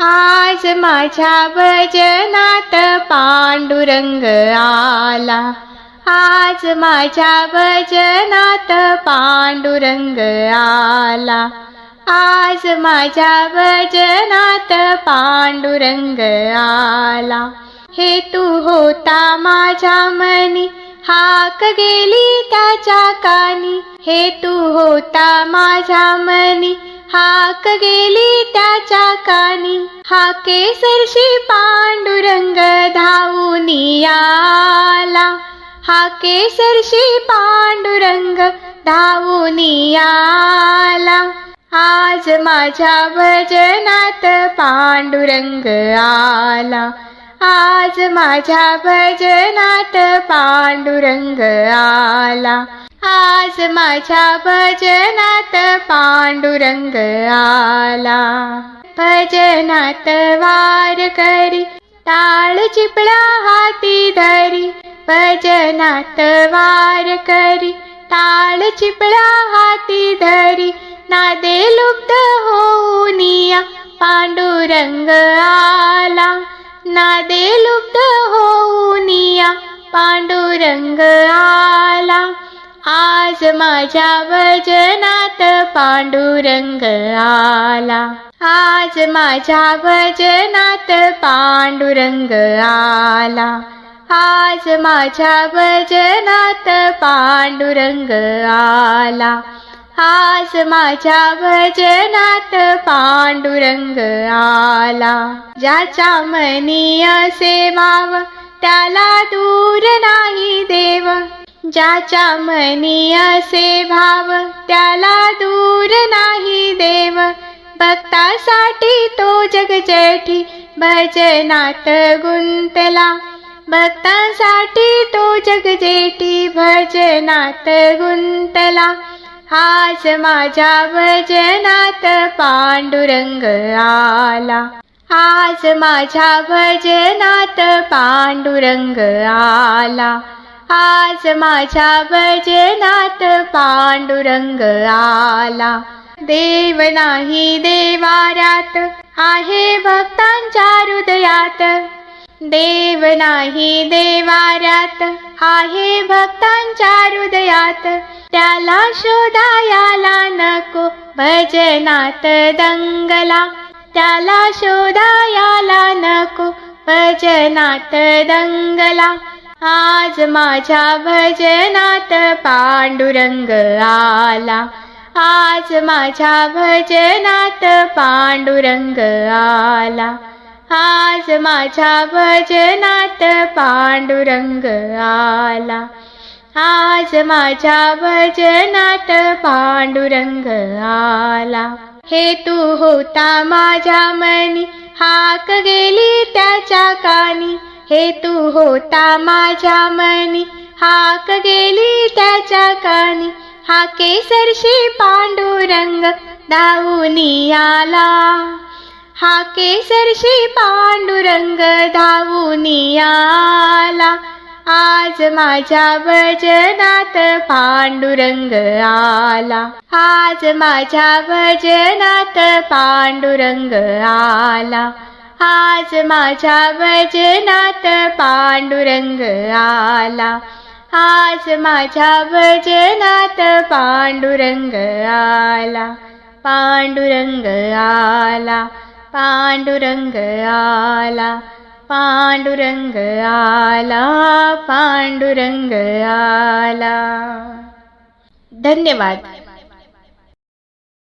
आज माझ्या भजनात पांडुरंग आला. आज माझ्या भजनात पांडुरंग आला. आज माझ्या भजनात पांडुरंग आला. हे तू होता माझ्या मनी हाक गेली त्याच्या कानी. हे तू होता माझ्या मनी हाक गेली त्याच्या कानी. हा केसरशी पांडुरंग धावून आला हा केसरशी पांडुरंग धावून आला आज माझ्या भजनात पांडुरंग आला. आज माझ्या भजनात पांडुरंग आला. आज माझ्या भजनात पांडुरंग आला. भजनात वार करी टाळ चिपळा हाती धरी. भजनात वार करी टाळ चिपळा हाती धरी. नादे लुप्त होऊनिया पांडुरंग आला. नादे लुप्त होऊनिया पांडुरंग आज माझ्या भजनात पांडुरंग आला. आज माझ्या भजनात पांडुरंग आला. आज माझ्या भजनात पांडुरंग आला. आज माझ्या भजनात पांडुरंग आला. ज्याच्या मनी असे वाव त्याला दूर ज्याच्या मनी असे भाव त्याला दूर नाही देव. भक्तासाठी तो जगजेठी भजनात गुंतला. भक्तांसाठी तो जगजेठी भजनात गुंतला. आज माझ्या भजनात पांडुरंग आला. आज माझ्या भजनात पांडुरंग आला. आज माझ्या भजनात पांडुरंग आला. देव नाही देवाऱ्यात आहे भक्तांच्या हृदयात. देव नाही देवाऱ्यात आहे भक्तांच्या हृदयात. त्याला शोधायाला नको भजनात दंगला. त्याला शोधायाला नको भजनात दंगला. आज माझ्या भजनात पांडुरंग आला. आज माझ्या भजनात पांडुरंग आला. आज माझ्या भजनात पांडुरंग आला. आज माझ्या भजनात पांडुरंग आला. हे तू होता माझ्या मनी हाक गेली त्याच्या कानी. हे तू होता माझ्या मनी. हाक गेली त्याच्या कानी. हा केसरशी पांडुरंग धावून आला हा केसरशी पांडुरंग धावून आला आज माझ्या भजनात पांडुरंग आला. आज माझ्या भजनात पांडुरंग आला. आज माझ्या भजनात पांडुरंग आला. आज माझ्या भजनात पांडुरंग आला. पांडुरंग आला. पांडुरंग आला. पांडुरंग आला. पांडुरंग आला. धन्यवाद.